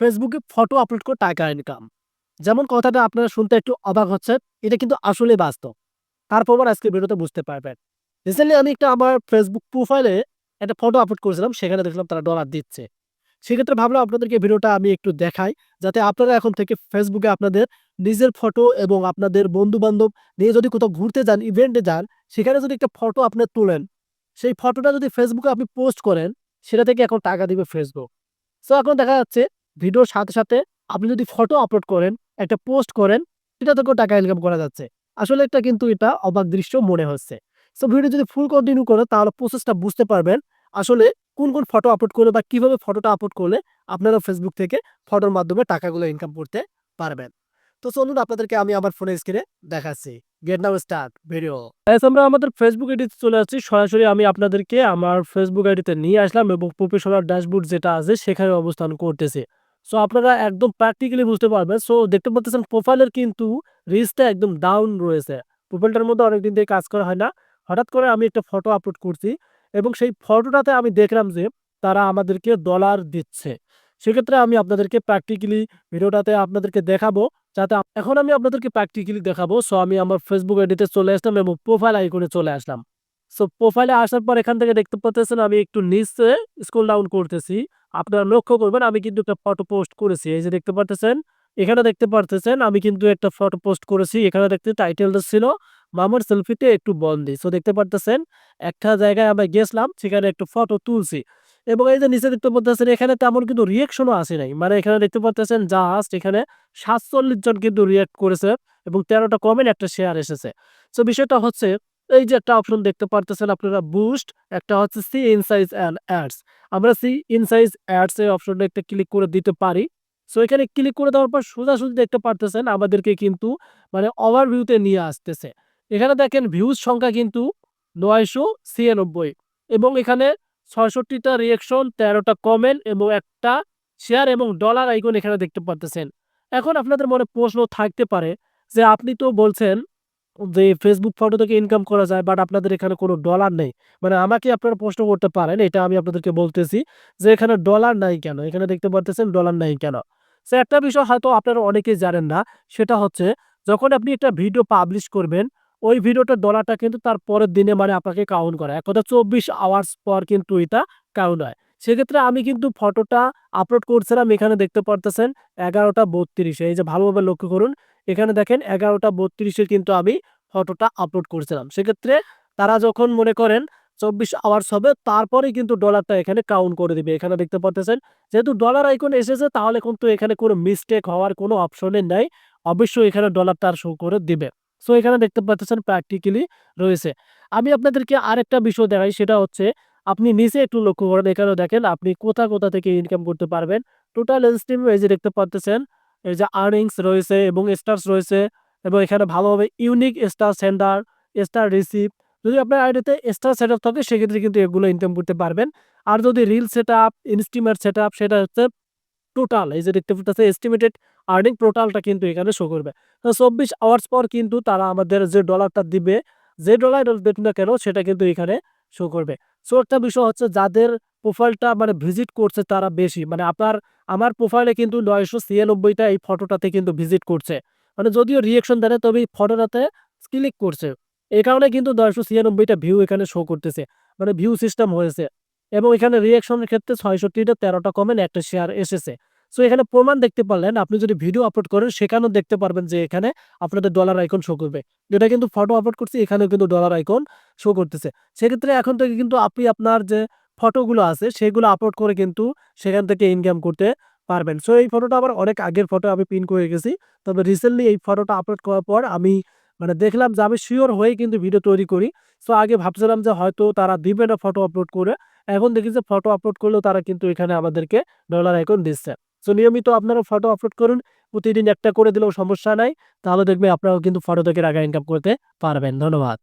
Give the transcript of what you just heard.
ফেসবুকে photo upload করে টাকা ইনকাম যেমন কথাটা আপনারা শুনতে একটু অবাক হচ্ছেন, এটা কিন্তু আসলে বাস্তব। তারপর আজকে ভিডিওতে বুঝতে পারবেন। রিসেন্টলি আমি একটা আমার ফেসবুক প্রোফাইলে একটা ফটো আপলোড করেছিলাম, সেখানে দেখলাম তারা ডলার দিচ্ছে। সেক্ষেত্রে ভাবলাম আপনাদেরকে ভিডিওটা আমি একটু দেখাই, যাতে আপনারা এখন থেকে ফেসবুকে আপনাদের নিজের ফটো এবং আপনাদের বন্ধু বান্ধব নিয়ে যদি কোথাও ঘুরতে যান ইভেন্টে যান, সেখানে যদি একটা ফটো আপনি তোলেন, সেই ফটোটা যদি ফেসবুকে আপনি পোস্ট করেন, সেটা থেকে এখন টাকা দিবে ফেসবুক সো এখন দেখা যাচ্ছে ভিডিওর সাথে সাথে আপনি যদি ফটো আপলোড করেন, একটা পোস্ট করেন, সেটা থেকেও টাকা ইনকাম করা যাচ্ছে। আসলে এটা কিন্তু এটা অবাক দৃশ্য মনে হচ্ছে। সো ভিডিও যদি ফুল কন্টিনিউ করে তাহলে প্রসেসটা বুঝতে পারবেন আসলে কোন কোন ফটো আপলোড করলে বা কীভাবে ফটোটা আপলোড করলে আপনারা ফেসবুক থেকে ফটোর মাধ্যমে টাকাগুলো ইনকাম করতে পারবেন। তো চলুন আপনাদেরকে আমি আমার ফোনের স্ক্রিনে দেখাচ্ছি। গেট নাও স্টার্ট ভিডিও আমরা আমাদের ফেসবুক আইডিতে চলে আসছি। সরাসরি আমি আপনাদেরকে আমার ফেসবুক আইডিতে নিয়ে আসলাম এবং প্রফেশনাল ড্যাশবোর্ড যেটা আছে, সেখানে অবস্থান করতেছে। সো আপনারা একদম প্র্যাকটিক্যালি বুঝতে পারবেন। সো দেখতে পাচ্ছেন প্রোফাইলের কিন্তু রিচটা একদম ডাউন রয়েছে। প্রোফাইলটার মধ্যে অনেকদিন থেকে কাজ করা হয় না। হঠাৎ করে আমি একটা ফটো আপলোড করছি এবং সেই ফটোটাতে আমি দেখলাম যে তারা আমাদেরকে ডলার দিচ্ছে। সেক্ষেত্রে আমি আপনাদেরকে প্র্যাকটিক্যালি ভিডিওটাতে আপনাদেরকে দেখাবো যাতে এখন আমি আপনাদেরকে প্র্যাকটিক্যালি দেখাবো। সো আমি আমার ফেসবুক আইডিতে চলে আসলাম এবং প্রোফাইল আইকনে চলে আসলাম। সো প্রোফাইলে আসার পর এখান থেকে দেখতে পাচ্ছেন আমি একটু নিচে স্ক্রল ডাউন করতেছি। আপনারা লক্ষ্য করবেন, আমি কিন্তু একটা ফটো পোস্ট করেছি। এই যে দেখতে পাচ্ছেন এখানে দেখতে পারতেছেন, আমি কিন্তু একটা ফটো পোস্ট করেছি। এখানে দেখতে টাইটেলটা ছিল, মামার সেলফিতে একটু বন্দি। সো দেখতে পারতেছেন, একটা জায়গায় আমরা গেছিলাম, সেখানে একটু ফটো তুলছি। এবং এই যে নিচে দেখতে পাচ্ছেন এখানে তেমন কিন্তু রিয়েকশনও আসে নাই। মানে এখানে দেখতে পাচ্ছেন জাস্ট এখানে সাতচল্লিশ জন কিন্তু রিয়েক্ট করেছে এবং তেরোটা কমেন্ট একটা শেয়ার এসেছে। সো বিষয়টা হচ্ছে এই যে একটা অপশন দেখতে পারতেছেন আপনারা বুস্ট একটা হচ্ছে সি ইনসাইজ অ্যান্ড অ্যাডস আমরা সি ইনসাইজ অ্যাডস এর অপশনটা একটা ক্লিক করে দিতে পারি। সো এখানে ক্লিক করে দেওয়ার পর সোজাসুজি দেখতে পারতেছেন, আমাদেরকে কিন্তু মানে ওভারভিউতে নিয়ে আসতেছে। এখানে দেখেন ভিউজ সংখ্যা কিন্তু নয়শো ছিয়ানব্বই এবং এখানে ছয়ষট্টিটা রিয়েকশন তেরোটা কমেন্ট এবং একটা শেয়ার এবং ডলার আইকন এখানে দেখতে পারতেছেন। এখন আপনাদের মনে প্রশ্ন থাকতে পারে যে আপনি তো বলছেন যে ফেসবুক ফটো থেকে ইনকাম করা যায় বাট আপনাদের এখানে কোনো ডলার নেই। মানে আমাকে আপনারা প্রশ্ন করতে পারেন, এটা আমি আপনাদেরকে বলতেছি যে এখানে ডলার নাই কেন? এখানে দেখতে পারতেছেন ডলার নাই কেন? সে একটা বিষয় হয়তো আপনারা অনেকেই জানেন না, সেটা হচ্ছে যখন আপনি একটা ভিডিও পাবলিশ করবেন, ওই ভিডিওটা ডলারটা কিন্তু তার পরের দিনে মানে আপনাকে কাউন্ট করে। এক কথা চব্বিশ আওয়ার্স পর কিন্তু এটা কাউন্ট হয়। সেক্ষেত্রে আমি কিন্তু ফটোটা আপলোড করছিলাম, এখানে দেখতে পারতেছেন এগারোটা বত্রিশে। এই যে ভালোভাবে লক্ষ্য করুন এখানে দেখেন এগারোটা বত্রিশে কিন্তু আমি ফটোটা আপলোড করছিলাম। সেক্ষেত্রে তারা যখন মনে করেন চব্বিশ আওয়ার্স হবে তারপরে কিন্তু ডলারটা এখানে কাউন্ট করে দিবে। এখানে দেখতে পারতেছেন যেহেতু ডলার আইকন এসেছে, তাহলে কিন্তু এখানে কোনো মিস্টেক হওয়ার কোনো অপশনে নেই। অবশ্যই এখানে ডলারটা শো করে দিবে। সো এখানে দেখতে পাচ্ছেন প্র্যাকটিক্যালি রয়েছে। আমি আপনাদেরকে আরেকটা বিষয় দেখাই, সেটা হচ্ছে আপনি নিচে একটু লক্ষ্য করেন। এখানে দেখেন, আপনি কোথা কোথা থেকে ইনকাম করতে পারবেন। টোটাল স্ট্রিম এই যে দেখতে পাচ্ছেন এই যে আর্নিংস রয়েছে এবং স্টার্স রয়েছে এবং এখানে ভালোভাবে unique star centre star receive যদি আপনার আইডিতে স্টার সেট আপ থাকে, সেক্ষেত্রে কিন্তু এগুলো ইনকাম করতে পারবেন। আর যদি reel set up estimate set up সেটা হচ্ছে টোটাল এই যে দেখতে পাচ্ছে এস্টিমেটেড আর্নিং টোটালটা কিন্তু এখানে শো করবে। চব্বিশ আওয়ার্স পর কিন্তু তারা আমাদের যে ডলারটা দিবে, যে ডলার দেখ না কেন, সেটা কিন্তু এখানে শো করবে। সো একটা বিষয় হচ্ছে যাদের প্রোফাইলটা মানে ভিজিট করছে তারা বেশি। মানে আপনার, আমার প্রোফাইলে কিন্তু নয়শো ছিয়ানব্বইটা এই ফটোটাতে কিন্তু ভিজিট করছে। মানে যদিও রিয়েকশন দেয় তবে এই ফটোটাতে ক্লিক করছে। এই কারণে কিন্তু নয়শো ছিয়ানব্বইটা ভিউ এখানে শো করতেছে। মানে ভিউ সিস্টেম হয়েছে। এবং এখানে রিয়েকশনের ক্ষেত্রে ছয়ষট্টিটা, তেরোটা কমেন্ট একটা শেয়ার এসেছে। সো এখানে প্রমাণ দেখতে পারলেন, আপনি যদি ভিডিও আপলোড করেন, সেখানেও দেখতে পারবেন যে এখানে আপনাদের ডলার আইকন শো করবে। যেটা কিন্তু ফটো আপলোড করছি, এখানেও কিন্তু ডলার আইকন শো করতেছে। সেক্ষেত্রে এখন থেকে কিন্তু আপনি আপনার যে ফটোগুলো আছে, সেগুলো আপলোড করে কিন্তু সেখান থেকে ইনকাম করতে পারবেন। সো এই ফটোটা আবার অনেক আগের ফটো আমি পিন করে গেছি তবে রিসেন্টলি এই ফটোটা আপলোড করার পর আমি মানে দেখলাম যে আমি শিওর হয়ে কিন্তু ভিডিও তৈরি করি। সো আগে ভাবছিলাম যে হয়তো তারা দিবে না ফটো আপলোড করে। এখন দেখি যে ফটো আপলোড করলেও তারা কিন্তু এখানে আমাদেরকে ডলার আইকন দিচ্ছে। সো নিয়মিত আপনারা ফটো আপলোড করুন। প্রতিদিন একটা করে দিলেও সমস্যা নাই। তাহলে দেখবে আপনারাও কিন্তু ফটো থেকে টাকা ইনকাম করতে পারবেন। ধন্যবাদ।